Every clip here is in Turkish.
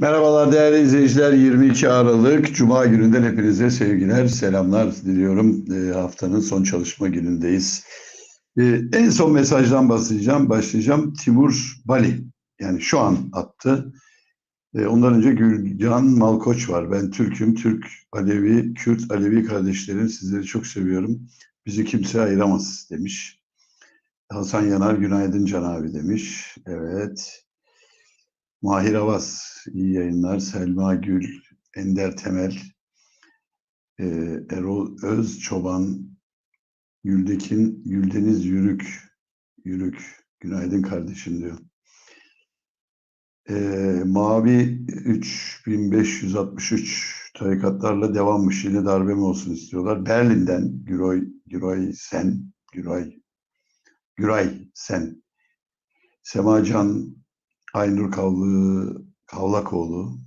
Merhabalar değerli izleyiciler. 22 Aralık Cuma gününden hepinize sevgiler, selamlar diliyorum. E, haftanın son çalışma günündeyiz. E, en son mesajdan başlayacağım. Başlayacağım. Timur Bali. Yani şu an attı. E, ondan önce Gülcan Malkoç var. Ben Türk'üm. Türk, Alevi, Kürt, Alevi kardeşlerim. Sizleri çok seviyorum. Bizi kimse ayıramaz demiş. Hasan Yanar günaydın Can abi demiş. Evet. Mahir Avaz, iyi yayınlar. Selma Gül, Ender Temel, e, Erol Öz Çoban, Güldekin, Güldeniz Yürük, Yürük, günaydın kardeşim diyor. E, Mavi 3563 tarikatlarla devammış yine darbe mi olsun istiyorlar. Berlin'den Güroy, Güroy Sen, Güray, Güray Sen, Semacan Aynur Kavlı, Kavlakoğlu.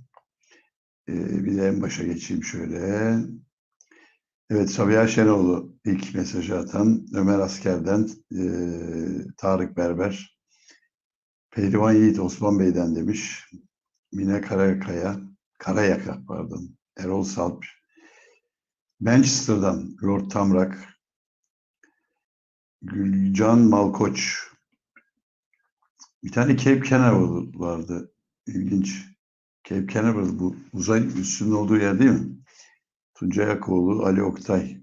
Ee, bir de en başa geçeyim şöyle. Evet Sabiha Şenoğlu ilk mesajı atan. Ömer Asker'den e, Tarık Berber. Pehlivan Yiğit Osman Bey'den demiş. Mine Karakaya, Karayaka pardon. Erol Salp. Manchester'dan Lord Tamrak. Gülcan Malkoç. Bir tane Cape Canaveral vardı. İlginç. Cape Canaveral bu uzay üssünün olduğu yer değil mi? Tuncay Akoğlu, Ali Oktay.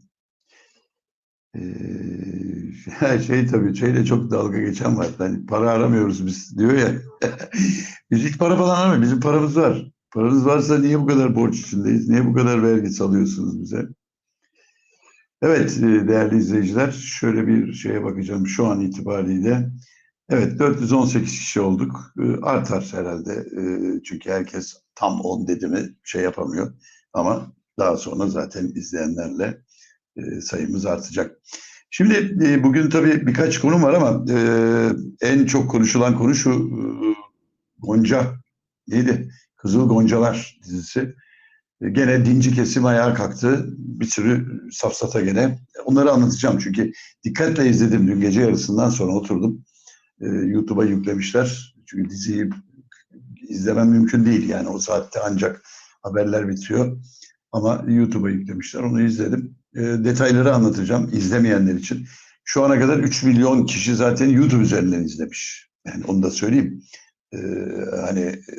Ee, şey tabii şeyle çok dalga geçen var. Hani para aramıyoruz biz diyor ya. biz hiç para falan aramıyoruz. Bizim paramız var. Paranız varsa niye bu kadar borç içindeyiz? Niye bu kadar vergi salıyorsunuz bize? Evet e, değerli izleyiciler şöyle bir şeye bakacağım şu an itibariyle. Evet 418 kişi olduk. E, Artar herhalde. E, Çünkü herkes tam 10 dedi mi şey yapamıyor. Ama daha sonra zaten izleyenlerle e, sayımız artacak. Şimdi e, bugün tabii birkaç konu var ama en çok konuşulan konu şu Gonca neydi? Kızıl Goncalar dizisi. Gene dinci kesim ayağa kalktı. Bir sürü safsata gene. Onları anlatacağım çünkü dikkatle izledim. Dün gece yarısından sonra oturdum. E, YouTube'a yüklemişler. Çünkü diziyi izlemem mümkün değil. Yani o saatte ancak haberler bitiyor. Ama YouTube'a yüklemişler. Onu izledim. E, detayları anlatacağım izlemeyenler için. Şu ana kadar 3 milyon kişi zaten YouTube üzerinden izlemiş. Yani onu da söyleyeyim. E, hani e,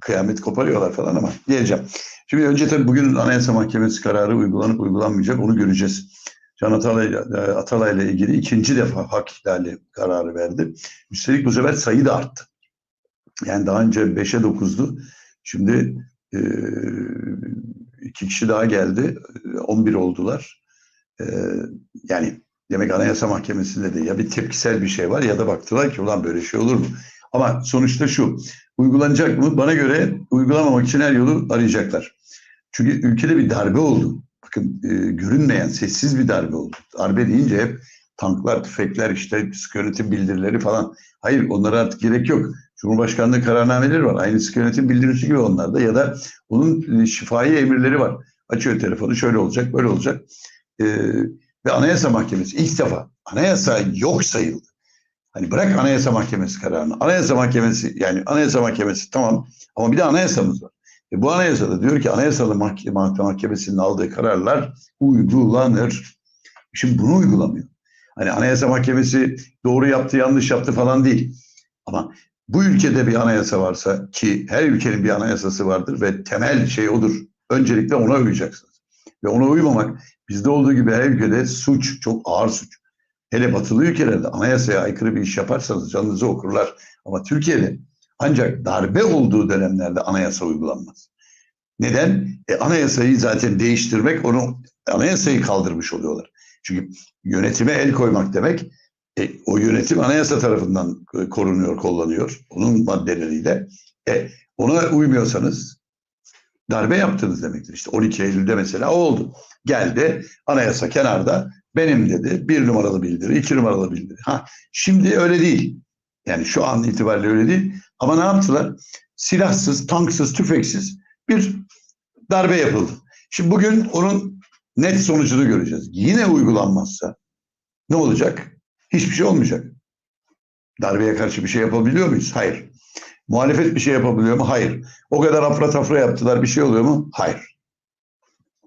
kıyamet koparıyorlar falan ama diyeceğim. Şimdi önce tabii bugün Anayasa Mahkemesi kararı uygulanıp uygulanmayacak onu göreceğiz. Can Atalay, Atalay ile ilgili ikinci defa hak ihlali kararı verdi. Üstelik bu sefer sayı da arttı. Yani daha önce 5'e 9'du. Şimdi e, iki kişi daha geldi. 11 oldular. E, yani demek Anayasa Mahkemesi'nde de ya bir tepkisel bir şey var ya da baktılar ki ulan böyle şey olur mu? Ama sonuçta şu, uygulanacak mı? Bana göre uygulamamak için her yolu arayacaklar. Çünkü ülkede bir darbe oldu. Bakın e, görünmeyen, sessiz bir darbe oldu. Darbe deyince hep tanklar, tüfekler, işte sıkı yönetim bildirileri falan. Hayır onlara artık gerek yok. Cumhurbaşkanlığı kararnameleri var. Aynı sıkı yönetim bildirisi gibi onlarda. Ya da onun e, şifai emirleri var. Açıyor telefonu şöyle olacak, böyle olacak. E, ve Anayasa Mahkemesi ilk defa anayasa yok sayıldı. Hani bırak Anayasa Mahkemesi kararını. Anayasa Mahkemesi yani Anayasa Mahkemesi tamam ama bir de anayasamız var. E bu anayasada diyor ki Anayasalı Mahkeme, Mahkemesi'nin aldığı kararlar uygulanır. Şimdi bunu uygulamıyor. Hani Anayasa Mahkemesi doğru yaptı, yanlış yaptı falan değil. Ama bu ülkede bir anayasa varsa ki her ülkenin bir anayasası vardır ve temel şey odur. Öncelikle ona uyacaksınız. Ve ona uymamak bizde olduğu gibi her ülkede suç, çok ağır suç. Hele batılı ülkelerde anayasaya aykırı bir iş yaparsanız canınızı okurlar. Ama Türkiye'de ancak darbe olduğu dönemlerde anayasa uygulanmaz. Neden? E, anayasayı zaten değiştirmek, onu anayasayı kaldırmış oluyorlar. Çünkü yönetime el koymak demek, e, o yönetim anayasa tarafından e, korunuyor, kullanıyor. Onun maddeleriyle. E, ona uymuyorsanız darbe yaptınız demektir. İşte 12 Eylül'de mesela o oldu. Geldi, anayasa kenarda, benim dedi, bir numaralı bildiri, iki numaralı bildiri. Ha, şimdi öyle değil. Yani şu an itibariyle öyle değil. Ama ne yaptılar? Silahsız, tanksız, tüfeksiz bir darbe yapıldı. Şimdi bugün onun net sonucunu göreceğiz. Yine uygulanmazsa ne olacak? Hiçbir şey olmayacak. Darbeye karşı bir şey yapabiliyor muyuz? Hayır. Muhalefet bir şey yapabiliyor mu? Hayır. O kadar afra tafra yaptılar bir şey oluyor mu? Hayır.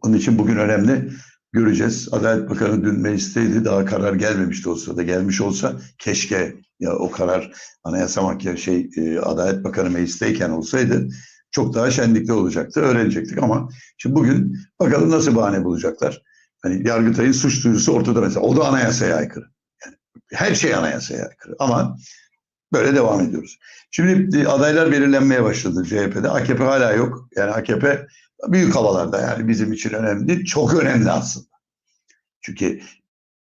Onun için bugün önemli. Göreceğiz. Adalet Bakanı dün meclisteydi. Daha karar gelmemişti o sırada. Gelmiş olsa keşke ya o karar Anayasa Mahkeme şey e, Adalet Bakanı meclisteyken olsaydı çok daha şenlikli olacaktı. Öğrenecektik ama şimdi bugün bakalım nasıl bahane bulacaklar. Hani Yargıtay'ın suç duyurusu ortada mesela. O da anayasaya aykırı. Yani her şey anayasaya aykırı. Ama böyle devam ediyoruz. Şimdi e, adaylar belirlenmeye başladı CHP'de. AKP hala yok. Yani AKP büyük havalarda yani bizim için önemli. Çok önemli aslında. Çünkü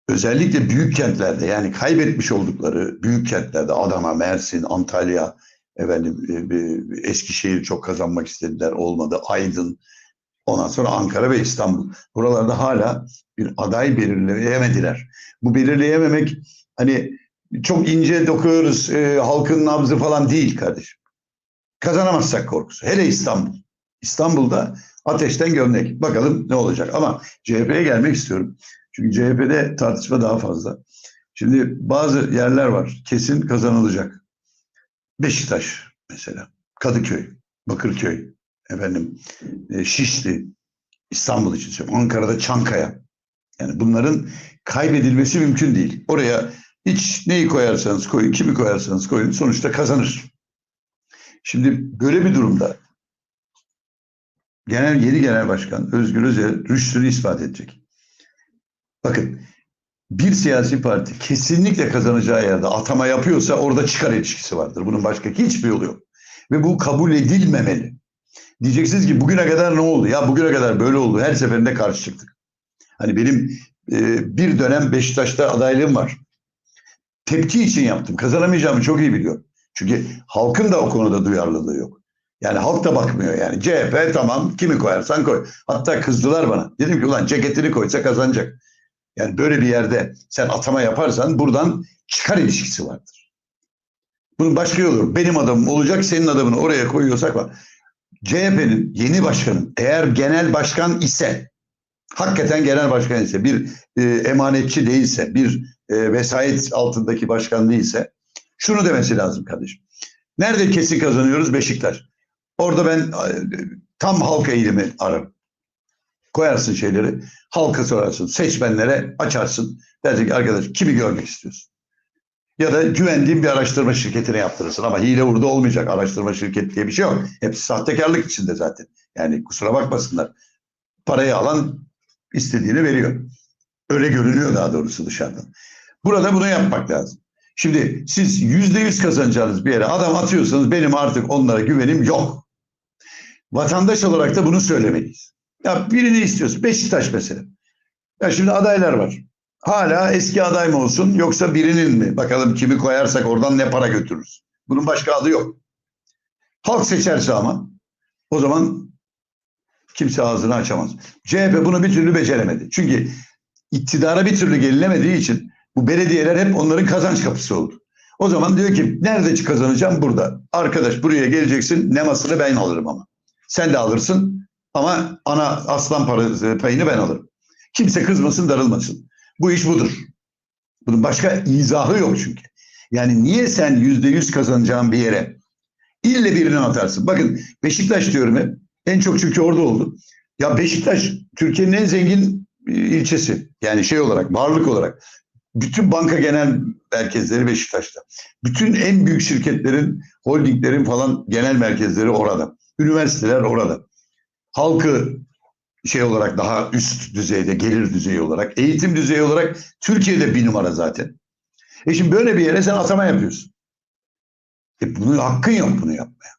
özellikle büyük kentlerde yani kaybetmiş oldukları büyük kentlerde Adana, Mersin, Antalya, efendim e, e, Eskişehir çok kazanmak istediler olmadı. Aydın, ondan sonra Ankara ve İstanbul. Buralarda hala bir aday belirleyemediler. Bu belirleyememek hani çok ince dokuyoruz e, halkın nabzı falan değil kardeşim. Kazanamazsak korkusu. Hele İstanbul. İstanbul'da ateşten gömlek. Bakalım ne olacak. Ama CHP'ye gelmek istiyorum. Çünkü CHP'de tartışma daha fazla. Şimdi bazı yerler var. Kesin kazanılacak. Beşiktaş mesela. Kadıköy, Bakırköy, efendim e, Şişli, İstanbul için söylüyorum. Ankara'da Çankaya. Yani bunların kaybedilmesi mümkün değil. Oraya hiç neyi koyarsanız koyun, kimi koyarsanız koyun sonuçta kazanır. Şimdi böyle bir durumda genel yeni genel başkan Özgür Özel rüştünü ispat edecek. Bakın bir siyasi parti kesinlikle kazanacağı yerde atama yapıyorsa orada çıkar ilişkisi vardır. Bunun başka hiçbir yolu yok. Ve bu kabul edilmemeli. Diyeceksiniz ki bugüne kadar ne oldu? Ya bugüne kadar böyle oldu. Her seferinde karşı çıktık. Hani benim e, bir dönem Beşiktaş'ta adaylığım var. Tepki için yaptım. Kazanamayacağımı çok iyi biliyorum. Çünkü halkın da o konuda duyarlılığı yok. Yani halk da bakmıyor yani. CHP tamam kimi koyarsan koy. Hatta kızdılar bana. Dedim ki ulan ceketini koysa kazanacak. Yani böyle bir yerde sen atama yaparsan buradan çıkar ilişkisi vardır. Bunun başka yolu Benim adamım olacak senin adamını oraya koyuyorsak var. CHP'nin yeni başkanın eğer genel başkan ise hakikaten genel başkan ise bir e, emanetçi değilse bir e, vesayet altındaki başkan değilse şunu demesi lazım kardeşim. Nerede kesin kazanıyoruz? Beşiktaş. Orada ben e, tam halka eğilimi ararım. Koyarsın şeyleri, halka sorarsın, seçmenlere açarsın. Dersin ki arkadaş kimi görmek istiyorsun? Ya da güvendiğin bir araştırma şirketine yaptırırsın ama hile burada olmayacak. Araştırma şirketi diye bir şey yok. Hepsi sahtekarlık içinde zaten. Yani kusura bakmasınlar. Parayı alan istediğini veriyor. Öyle görünüyor daha doğrusu dışarıdan. Burada bunu yapmak lazım. Şimdi siz yüzde yüz kazanacağınız bir yere adam atıyorsanız benim artık onlara güvenim yok. Vatandaş olarak da bunu söylemeliyiz. Ya birini istiyorsun. Beşiktaş mesela. Ya şimdi adaylar var. Hala eski aday mı olsun yoksa birinin mi? Bakalım kimi koyarsak oradan ne para götürürüz. Bunun başka adı yok. Halk seçerse ama o zaman kimse ağzını açamaz. CHP bunu bir türlü beceremedi. Çünkü iktidara bir türlü gelinemediği için bu belediyeler hep onların kazanç kapısı oldu. O zaman diyor ki nerede kazanacağım? Burada. Arkadaş buraya geleceksin nemasını ben alırım ama. Sen de alırsın ama ana aslan parası payını ben alırım. Kimse kızmasın darılmasın. Bu iş budur. Bunun başka izahı yok çünkü. Yani niye sen yüzde yüz kazanacağın bir yere ille birini atarsın? Bakın Beşiktaş diyorum hep. En çok çünkü orada oldu. Ya Beşiktaş Türkiye'nin en zengin e, ilçesi. Yani şey olarak, varlık olarak. Bütün banka genel merkezleri Beşiktaş'ta. Bütün en büyük şirketlerin, holdinglerin falan genel merkezleri orada. Üniversiteler orada. Halkı şey olarak daha üst düzeyde, gelir düzeyi olarak, eğitim düzeyi olarak Türkiye'de bir numara zaten. E şimdi böyle bir yere sen atama yapıyorsun. E bunun hakkın yok bunu yapmaya.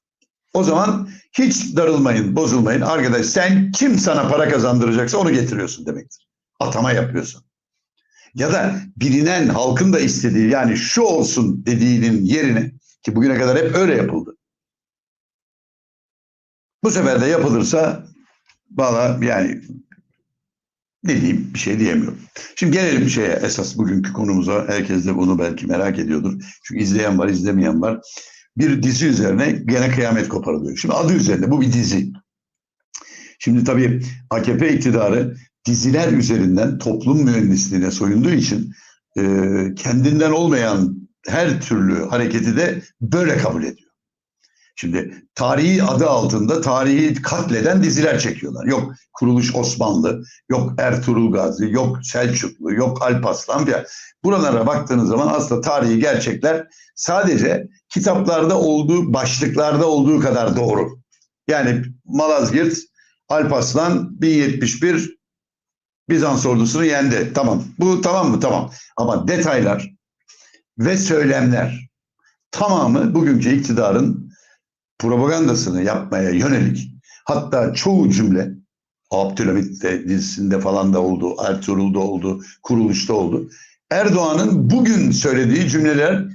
O zaman hiç darılmayın, bozulmayın. Arkadaş sen kim sana para kazandıracaksa onu getiriyorsun demektir. Atama yapıyorsun. Ya da bilinen halkın da istediği yani şu olsun dediğinin yerine ki bugüne kadar hep öyle yapıldı. Bu sefer de yapılırsa valla yani ne diyeyim bir şey diyemiyorum. Şimdi gelelim şeye esas bugünkü konumuza. Herkes de bunu belki merak ediyordur. Çünkü izleyen var izlemeyen var. Bir dizi üzerine gene kıyamet koparılıyor. Şimdi adı üzerinde bu bir dizi. Şimdi tabii AKP iktidarı diziler üzerinden toplum mühendisliğine soyunduğu için e, kendinden olmayan her türlü hareketi de böyle kabul ediyor. Şimdi tarihi adı altında tarihi katleden diziler çekiyorlar. Yok Kuruluş Osmanlı, yok Ertuğrul Gazi, yok Selçuklu, yok Alparslan diye. Buralara baktığınız zaman aslında tarihi gerçekler sadece kitaplarda olduğu, başlıklarda olduğu kadar doğru. Yani Malazgirt, Alparslan 1071 Bizans ordusunu yendi. Tamam. Bu tamam mı? Tamam. Ama detaylar ve söylemler tamamı bugünkü iktidarın propagandasını yapmaya yönelik. Hatta çoğu cümle Abdülhamit de dizisinde falan da oldu, Ertuğrul'da oldu, kuruluşta oldu. Erdoğan'ın bugün söylediği cümleler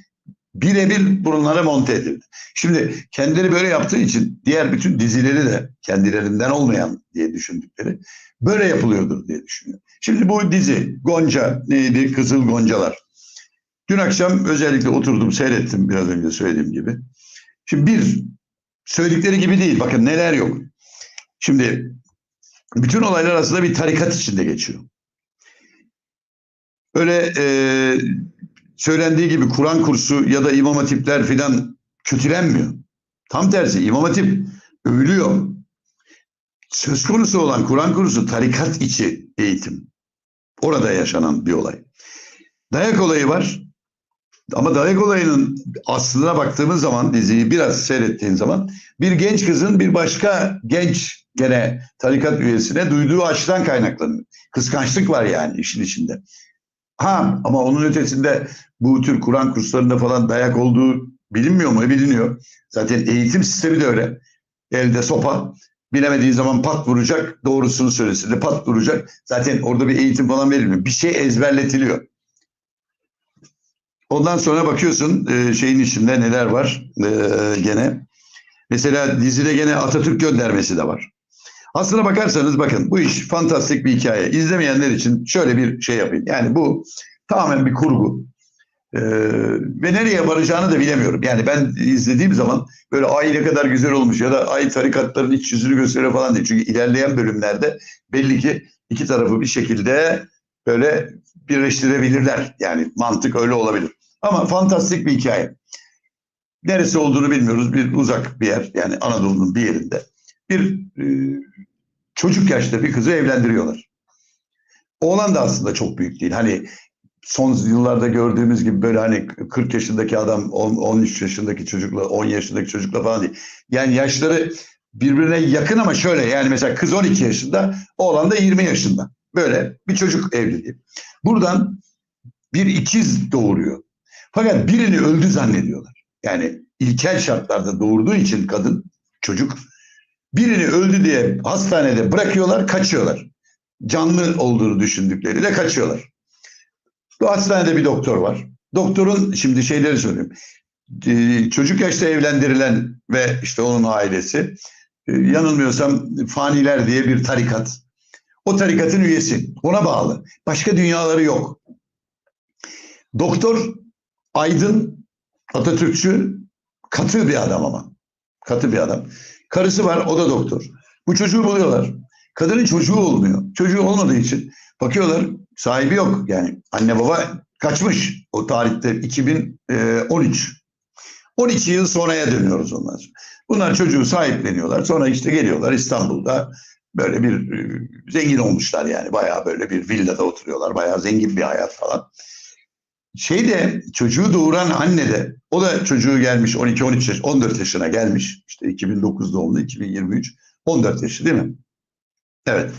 birebir bunlara monte edildi. Şimdi kendileri böyle yaptığı için diğer bütün dizileri de kendilerinden olmayan diye düşündükleri böyle yapılıyordur diye düşünüyor. Şimdi bu dizi Gonca neydi? Kızıl Goncalar. Dün akşam özellikle oturdum seyrettim biraz önce söylediğim gibi. Şimdi bir söyledikleri gibi değil. Bakın neler yok. Şimdi bütün olaylar aslında bir tarikat içinde geçiyor. Öyle e, söylendiği gibi Kur'an kursu ya da imam hatipler filan kötülenmiyor. Tam tersi imam hatip övülüyor. Söz konusu olan Kur'an kursu tarikat içi eğitim. Orada yaşanan bir olay. Dayak olayı var. Ama dayak olayının aslına baktığımız zaman diziyi biraz seyrettiğin zaman bir genç kızın bir başka genç gene tarikat üyesine duyduğu aşktan kaynaklanıyor. Kıskançlık var yani işin içinde. Ha ama onun ötesinde bu tür Kur'an kurslarında falan dayak olduğu bilinmiyor mu? Biliniyor. Zaten eğitim sistemi de öyle. Elde sopa. Bilemediği zaman pat vuracak. Doğrusunu söylesin de pat vuracak. Zaten orada bir eğitim falan verilmiyor. Bir şey ezberletiliyor. Ondan sonra bakıyorsun e, şeyin içinde neler var e, gene. Mesela dizide gene Atatürk göndermesi de var. Aslına bakarsanız bakın bu iş fantastik bir hikaye. İzlemeyenler için şöyle bir şey yapayım. Yani bu tamamen bir kurgu. Ee, ve nereye varacağını da bilemiyorum. Yani ben izlediğim zaman böyle ay ne kadar güzel olmuş ya da ay tarikatların iç yüzünü gösteriyor falan değil. Çünkü ilerleyen bölümlerde belli ki iki tarafı bir şekilde böyle birleştirebilirler. Yani mantık öyle olabilir. Ama fantastik bir hikaye. Neresi olduğunu bilmiyoruz. Bir uzak bir yer yani Anadolu'nun bir yerinde. Bir e, çocuk yaşta bir kızı evlendiriyorlar. Oğlan da aslında çok büyük değil. Hani son yıllarda gördüğümüz gibi böyle hani 40 yaşındaki adam 10, 13 yaşındaki çocukla 10 yaşındaki çocukla falan değil. Yani yaşları birbirine yakın ama şöyle yani mesela kız 12 yaşında oğlan da 20 yaşında. Böyle bir çocuk evliliği. Buradan bir ikiz doğuruyor. Fakat birini öldü zannediyorlar. Yani ilkel şartlarda doğurduğu için kadın çocuk birini öldü diye hastanede bırakıyorlar kaçıyorlar. Canlı olduğunu düşündükleri de kaçıyorlar. Bu hastanede bir doktor var. Doktorun şimdi şeyleri söyleyeyim. Ee, çocuk yaşta evlendirilen ve işte onun ailesi e, yanılmıyorsam faniler diye bir tarikat. O tarikatın üyesi. Ona bağlı. Başka dünyaları yok. Doktor aydın, Atatürkçü, katı bir adam ama. Katı bir adam. Karısı var, o da doktor. Bu çocuğu buluyorlar. Kadının çocuğu olmuyor. Çocuğu olmadığı için bakıyorlar sahibi yok. Yani anne baba kaçmış o tarihte 2013. 12 yıl sonraya dönüyoruz ondan sonra. Bunlar çocuğu sahipleniyorlar. Sonra işte geliyorlar İstanbul'da böyle bir e, zengin olmuşlar yani. Bayağı böyle bir villada oturuyorlar. Bayağı zengin bir hayat falan. Şey de çocuğu doğuran anne de o da çocuğu gelmiş 12-13 yaş 14 yaşına gelmiş. İşte 2009 doğumlu 2023 14 yaşı değil mi? Evet.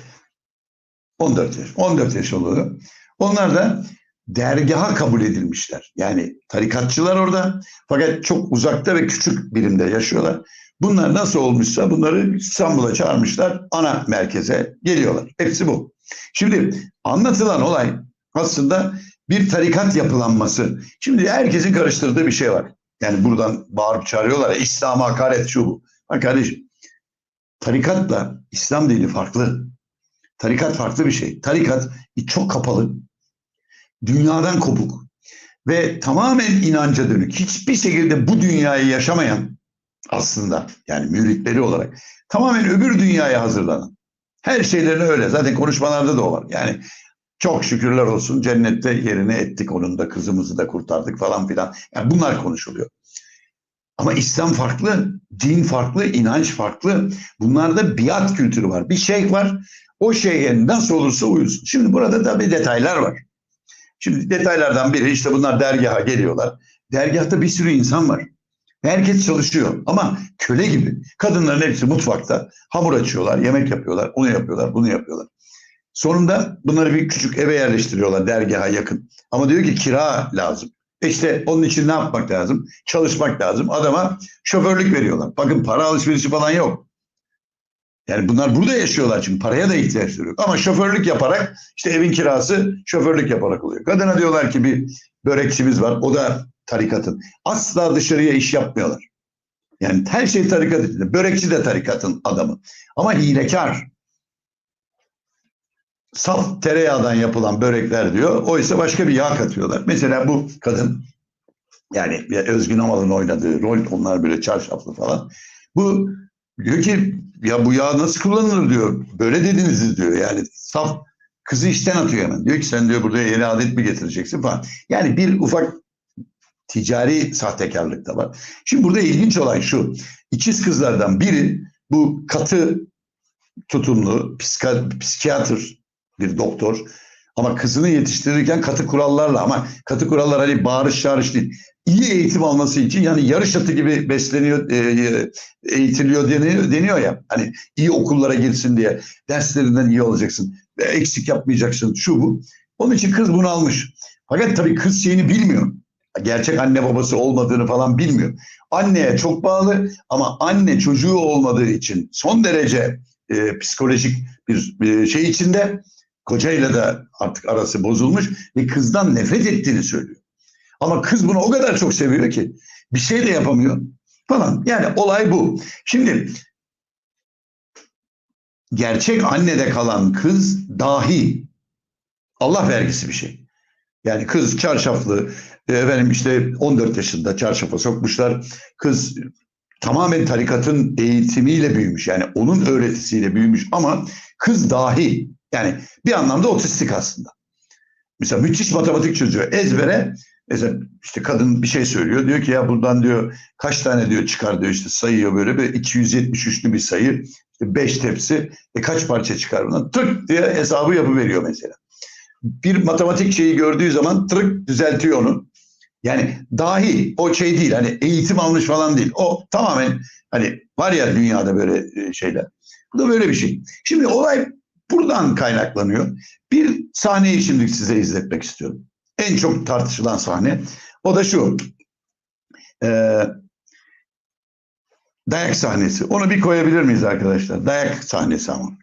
14 yaş. 14 yaş oluyor. Onlar da dergaha kabul edilmişler. Yani tarikatçılar orada fakat çok uzakta ve küçük birimde yaşıyorlar. Bunlar nasıl olmuşsa bunları İstanbul'a çağırmışlar. Ana merkeze geliyorlar. Hepsi bu. Şimdi anlatılan olay aslında bir tarikat yapılanması. Şimdi herkesin karıştırdığı bir şey var. Yani buradan bağırıp çağırıyorlar İslam'a hakaret şu bu. Bak kardeşim tarikatla İslam dini farklı. Tarikat farklı bir şey. Tarikat çok kapalı. Dünyadan kopuk. Ve tamamen inanca dönük. Hiçbir şekilde bu dünyayı yaşamayan aslında yani müritleri olarak tamamen öbür dünyaya hazırlanan. Her şeylerini öyle. Zaten konuşmalarda da o var. Yani çok şükürler olsun cennette yerini ettik onun da kızımızı da kurtardık falan filan. Yani bunlar konuşuluyor. Ama İslam farklı, din farklı, inanç farklı. Bunlarda biat kültürü var. Bir şey var. O şeye nasıl olursa uyusun. Şimdi burada tabii detaylar var. Şimdi detaylardan biri işte bunlar dergaha geliyorlar. Dergahta bir sürü insan var. Herkes çalışıyor ama köle gibi. Kadınların hepsi mutfakta hamur açıyorlar, yemek yapıyorlar, onu yapıyorlar, bunu yapıyorlar. Sonunda bunları bir küçük eve yerleştiriyorlar dergaha yakın. Ama diyor ki kira lazım. E İşte onun için ne yapmak lazım? Çalışmak lazım. Adama şoförlük veriyorlar. Bakın para alışverişi falan yok. Yani bunlar burada yaşıyorlar çünkü paraya da ihtiyaçları yok. Ama şoförlük yaparak işte evin kirası şoförlük yaparak oluyor. Kadına diyorlar ki bir börekçimiz var. O da tarikatın. Asla dışarıya iş yapmıyorlar. Yani her şey tarikat içinde. Börekçi de tarikatın adamı. Ama hilekar. Saf tereyağdan yapılan börekler diyor. Oysa başka bir yağ katıyorlar. Mesela bu kadın yani Özgün Amal'ın oynadığı rol onlar böyle çarşaflı falan. Bu diyor ki ya bu yağ nasıl kullanılır diyor. Böyle dediniz diyor. Yani saf kızı işten atıyor hemen. Diyor ki sen diyor buraya yeni adet mi getireceksin falan. Yani bir ufak ticari sahtekarlık da var. Şimdi burada ilginç olan şu. İkiz kızlardan biri bu katı tutumlu psika, psikiyatr bir doktor ama kızını yetiştirirken katı kurallarla ama katı kurallar hani bağırış çağırış değil. İyi eğitim alması için yani yarış atı gibi besleniyor, e, eğitiliyor deniyor, deniyor ya. Hani iyi okullara girsin diye derslerinden iyi olacaksın, eksik yapmayacaksın şu bu. Onun için kız bunu almış. Fakat tabii kız şeyini bilmiyor. Gerçek anne babası olmadığını falan bilmiyor. Anneye çok bağlı ama anne çocuğu olmadığı için son derece e, psikolojik bir, bir şey içinde kocayla da artık arası bozulmuş ve kızdan nefret ettiğini söylüyor. Ama kız bunu o kadar çok seviyor ki bir şey de yapamıyor falan. Yani olay bu. Şimdi gerçek annede kalan kız dahi Allah vergisi bir şey. Yani kız çarşaflı, e, efendim işte 14 yaşında çarşafa sokmuşlar. Kız tamamen tarikatın eğitimiyle büyümüş. Yani onun öğretisiyle büyümüş ama kız dahi yani bir anlamda otistik aslında. Mesela müthiş matematik çözüyor. Ezbere mesela işte kadın bir şey söylüyor. Diyor ki ya buradan diyor kaç tane diyor çıkar diyor işte sayıyor böyle bir 273'lü bir sayı. İşte 5 tepsi. E kaç parça çıkar bundan? Tık diye hesabı yapıveriyor mesela. Bir matematik şeyi gördüğü zaman tırık düzeltiyor onu. Yani dahi o şey değil hani eğitim almış falan değil. O tamamen hani var ya dünyada böyle şeyler. Bu da böyle bir şey. Şimdi olay buradan kaynaklanıyor. Bir sahneyi şimdi size izletmek istiyorum. En çok tartışılan sahne. O da şu. Ee, dayak sahnesi. Onu bir koyabilir miyiz arkadaşlar? Dayak sahnesi ama.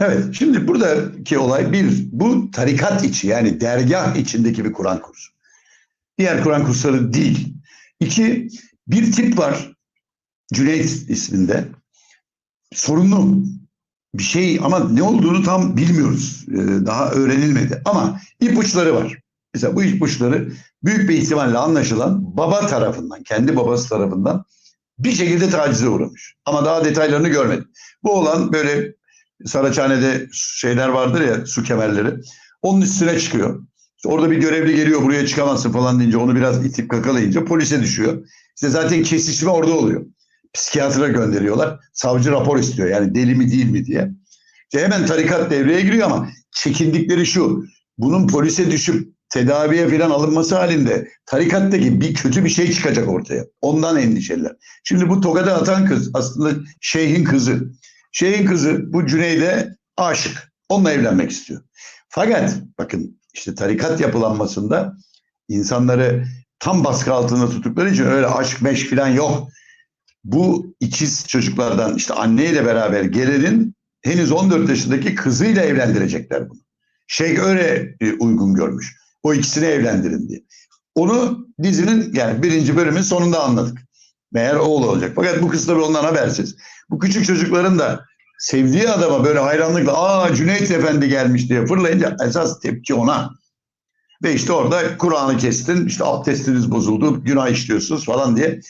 Evet, şimdi buradaki olay bir, bu tarikat içi yani dergah içindeki bir Kur'an kursu. Diğer Kur'an kursları değil. İki, bir tip var, Cüneyt isminde. Sorunlu bir şey ama ne olduğunu tam bilmiyoruz. Ee, daha öğrenilmedi. Ama ipuçları var. Mesela bu ipuçları büyük bir ihtimalle anlaşılan baba tarafından, kendi babası tarafından bir şekilde tacize uğramış. Ama daha detaylarını görmedim. Bu olan böyle Saraçhane'de şeyler vardır ya su kemerleri. Onun üstüne çıkıyor. İşte orada bir görevli geliyor buraya çıkamazsın falan deyince onu biraz itip kakalayınca polise düşüyor. İşte zaten kesişme orada oluyor. Psikiyatra gönderiyorlar. Savcı rapor istiyor yani deli mi değil mi diye. İşte hemen tarikat devreye giriyor ama çekindikleri şu. Bunun polise düşüp tedaviye falan alınması halinde tarikattaki bir kötü bir şey çıkacak ortaya. Ondan endişeliler. Şimdi bu tokada atan kız aslında şeyhin kızı. Şeyin kızı bu Cüneyt'e aşık. Onunla evlenmek istiyor. Fakat bakın işte tarikat yapılanmasında insanları tam baskı altında tuttukları için öyle aşk meşk falan yok. Bu ikiz çocuklardan işte anneyle beraber gelenin henüz 14 yaşındaki kızıyla evlendirecekler bunu. Şey öyle e, uygun görmüş. O ikisini evlendirin diye. Onu dizinin yani birinci bölümün sonunda anladık. Meğer oğul olacak. Fakat bu kız tabii ondan habersiz. Bu küçük çocukların da sevdiği adama böyle hayranlıkla aa Cüneyt Efendi gelmiş diye fırlayınca esas tepki ona. Ve işte orada Kur'an'ı kestin, işte abdestiniz bozuldu, günah işliyorsunuz falan diye.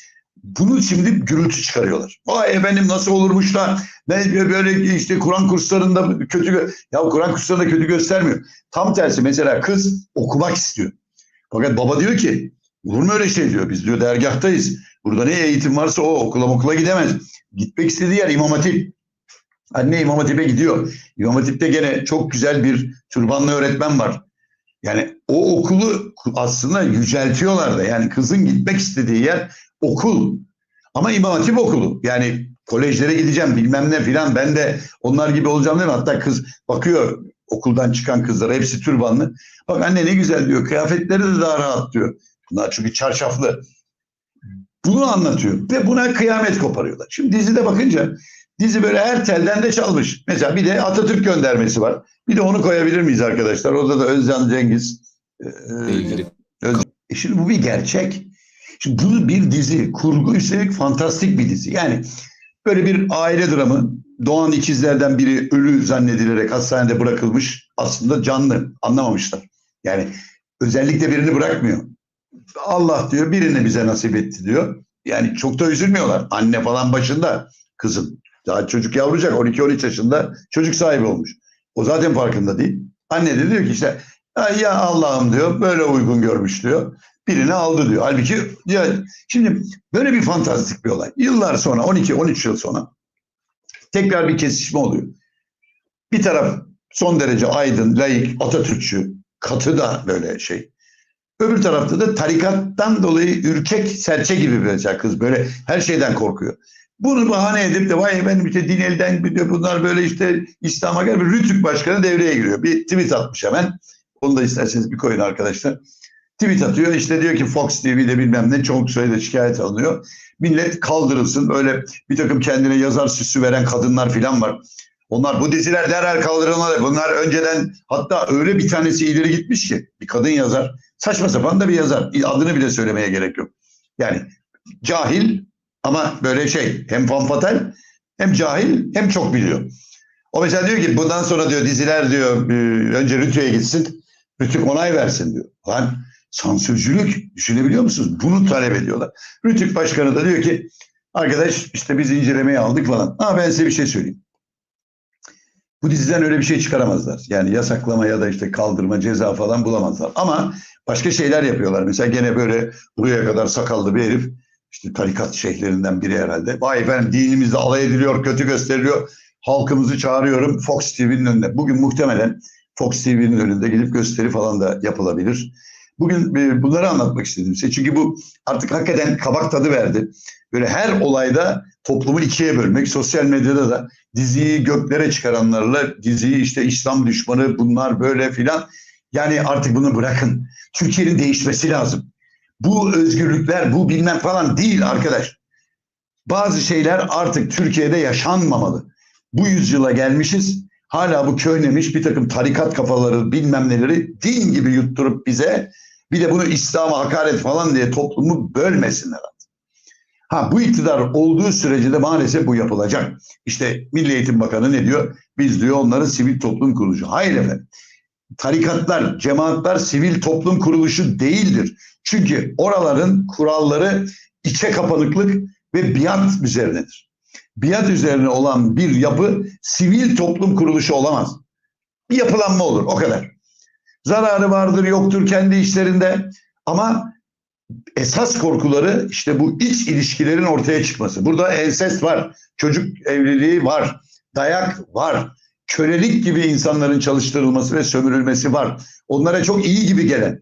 Bunu şimdi gürültü çıkarıyorlar. Vay efendim nasıl olurmuş da ne böyle işte Kur'an kurslarında kötü ya Kur'an kurslarında kötü göstermiyor. Tam tersi mesela kız okumak istiyor. Fakat baba diyor ki olur mu öyle şey diyor. Biz diyor dergahtayız. Burada ne eğitim varsa o okula okula gidemez. Gitmek istediği yer İmam Hatip. Anne İmam Hatip'e gidiyor. İmam Hatip'te gene çok güzel bir türbanlı öğretmen var. Yani o okulu aslında yüceltiyorlar da. Yani kızın gitmek istediği yer okul. Ama İmam Hatip okulu. Yani kolejlere gideceğim bilmem ne filan. Ben de onlar gibi olacağım değil mi? Hatta kız bakıyor okuldan çıkan kızlar hepsi türbanlı. Bak anne ne güzel diyor. Kıyafetleri de daha rahat diyor. Bunlar çünkü çarşaflı. Bunu anlatıyor ve buna kıyamet koparıyorlar. Şimdi dizide bakınca dizi böyle her telden de çalmış. Mesela bir de Atatürk göndermesi var. Bir de onu koyabilir miyiz arkadaşlar? Orada da Özcan Cengiz. Ee, ilgili. Öz- E şimdi bu bir gerçek. Şimdi bunu bir dizi, kurgu üstelik fantastik bir dizi. Yani böyle bir aile dramı. Doğan ikizlerden biri ölü zannedilerek hastanede bırakılmış. Aslında canlı. Anlamamışlar. Yani özellikle birini bırakmıyor. Allah diyor birini bize nasip etti diyor. Yani çok da üzülmüyorlar. Anne falan başında kızın. Daha çocuk yavrucak 12-13 yaşında çocuk sahibi olmuş. O zaten farkında değil. Anne de diyor ki işte "Ya- Allah'ım diyor böyle uygun görmüş diyor. Birini aldı diyor. Halbuki ya, şimdi böyle bir fantastik bir olay. Yıllar sonra 12-13 yıl sonra tekrar bir kesişme oluyor. Bir taraf son derece aydın, layık, Atatürkçü, katı da böyle şey. Öbür tarafta da tarikattan dolayı ürkek, serçe gibi bir kız. Böyle her şeyden korkuyor. Bunu bahane edip de vay efendim işte din elden gidiyor bunlar böyle işte İslam'a gel. Rütük Başkanı devreye giriyor. Bir tweet atmış hemen. Onu da isterseniz bir koyun arkadaşlar. Tweet atıyor işte diyor ki Fox TV'de bilmem ne çok sayıda şikayet alınıyor. Millet kaldırılsın. Öyle bir takım kendine yazar süsü veren kadınlar filan var. Onlar bu diziler derhal kaldırılmalı. Bunlar önceden hatta öyle bir tanesi ileri gitmiş ki bir kadın yazar. Saçma sapan da bir yazar. Adını bile söylemeye gerek yok. Yani cahil ama böyle şey hem fanfatal hem cahil hem çok biliyor. O mesela diyor ki bundan sonra diyor diziler diyor e, önce Rütü'ye gitsin. Rütük onay versin diyor. Lan sansürcülük düşünebiliyor musunuz? Bunu talep ediyorlar. Rütük Başkanı da diyor ki arkadaş işte biz incelemeye aldık falan. Ha ben size bir şey söyleyeyim. Bu diziden öyle bir şey çıkaramazlar. Yani yasaklama ya da işte kaldırma, ceza falan bulamazlar. Ama başka şeyler yapıyorlar. Mesela gene böyle buraya kadar sakallı bir herif işte tarikat şeyhlerinden biri herhalde. Vay efendim dinimizde alay ediliyor, kötü gösteriliyor. Halkımızı çağırıyorum Fox TV'nin önünde. Bugün muhtemelen Fox TV'nin önünde gidip gösteri falan da yapılabilir. Bugün e, bunları anlatmak istedim size. Çünkü bu artık hakikaten kabak tadı verdi. Böyle her olayda toplumu ikiye bölmek. Sosyal medyada da diziyi göklere çıkaranlarla diziyi işte İslam düşmanı bunlar böyle filan. Yani artık bunu bırakın. Türkiye'nin değişmesi lazım. Bu özgürlükler bu bilmem falan değil arkadaş. Bazı şeyler artık Türkiye'de yaşanmamalı. Bu yüzyıla gelmişiz. Hala bu köynemiş bir takım tarikat kafaları bilmem neleri din gibi yutturup bize bir de bunu İslam'a hakaret falan diye toplumu bölmesinler. Ha bu iktidar olduğu sürece de maalesef bu yapılacak. İşte Milli Eğitim Bakanı ne diyor? Biz diyor onların sivil toplum kuruluşu. Hayır efendim. Tarikatlar, cemaatler sivil toplum kuruluşu değildir. Çünkü oraların kuralları içe kapanıklık ve biat üzerinedir. Biat üzerine olan bir yapı sivil toplum kuruluşu olamaz. Bir yapılanma olur o kadar. Zararı vardır yoktur kendi işlerinde ama esas korkuları işte bu iç ilişkilerin ortaya çıkması. Burada ensest var, çocuk evliliği var, dayak var, kölelik gibi insanların çalıştırılması ve sömürülmesi var. Onlara çok iyi gibi gelen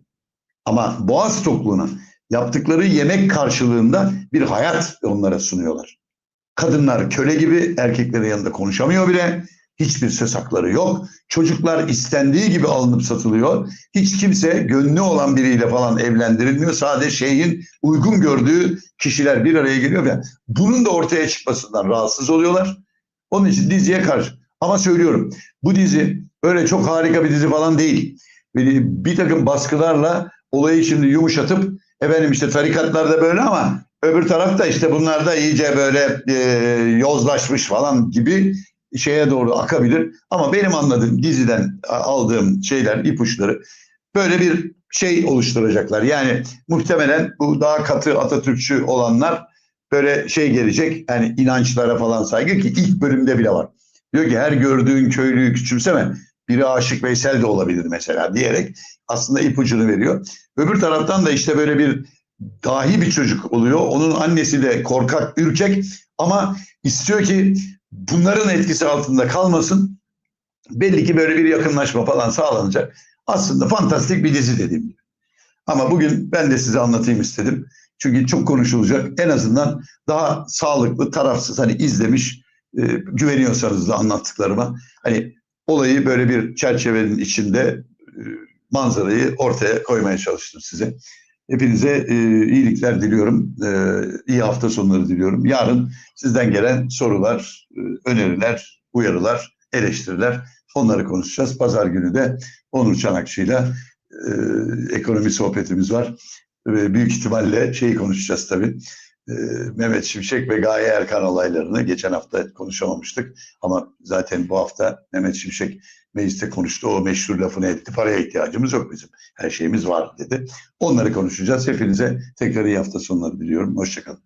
ama boğaz tokluğuna yaptıkları yemek karşılığında bir hayat onlara sunuyorlar. Kadınlar köle gibi erkeklerin yanında konuşamıyor bile. Hiçbir söz hakları yok. Çocuklar istendiği gibi alınıp satılıyor. Hiç kimse gönlü olan biriyle falan evlendirilmiyor. Sadece şeyin uygun gördüğü kişiler bir araya geliyor ve bunun da ortaya çıkmasından rahatsız oluyorlar. Onun için diziye karşı. Ama söylüyorum bu dizi öyle çok harika bir dizi falan değil. Bir, takım baskılarla olayı şimdi yumuşatıp efendim işte tarikatlar da böyle ama öbür tarafta işte bunlar da iyice böyle e, yozlaşmış falan gibi şeye doğru akabilir. Ama benim anladığım diziden aldığım şeyler, ipuçları böyle bir şey oluşturacaklar. Yani muhtemelen bu daha katı Atatürkçü olanlar böyle şey gelecek. Yani inançlara falan saygı ki ilk bölümde bile var. Diyor ki her gördüğün köylüyü küçümseme. biri Aşık Veysel de olabilir mesela diyerek aslında ipucunu veriyor. Öbür taraftan da işte böyle bir dahi bir çocuk oluyor. Onun annesi de korkak, ürkek ama istiyor ki bunların etkisi altında kalmasın. Belli ki böyle bir yakınlaşma falan sağlanacak. Aslında fantastik bir dizi dediğim gibi. Ama bugün ben de size anlatayım istedim. Çünkü çok konuşulacak. En azından daha sağlıklı, tarafsız hani izlemiş, e, güveniyorsanız da anlattıklarıma. Hani olayı böyle bir çerçevenin içinde e, manzarayı ortaya koymaya çalıştım size. Hepinize e, iyilikler diliyorum. E, iyi hafta sonları diliyorum. Yarın sizden gelen sorular, e, öneriler, uyarılar, eleştiriler onları konuşacağız. Pazar günü de Onur Çanakçı'yla e, ekonomi sohbetimiz var. Ve büyük ihtimalle şeyi konuşacağız tabii. E, Mehmet Şimşek ve Gaye Erkan olaylarını geçen hafta konuşamamıştık. Ama zaten bu hafta Mehmet Şimşek mecliste konuştu. O meşhur lafını etti. Paraya ihtiyacımız yok bizim. Her şeyimiz var dedi. Onları konuşacağız. Hepinize tekrar iyi hafta sonları diliyorum. Hoşçakalın.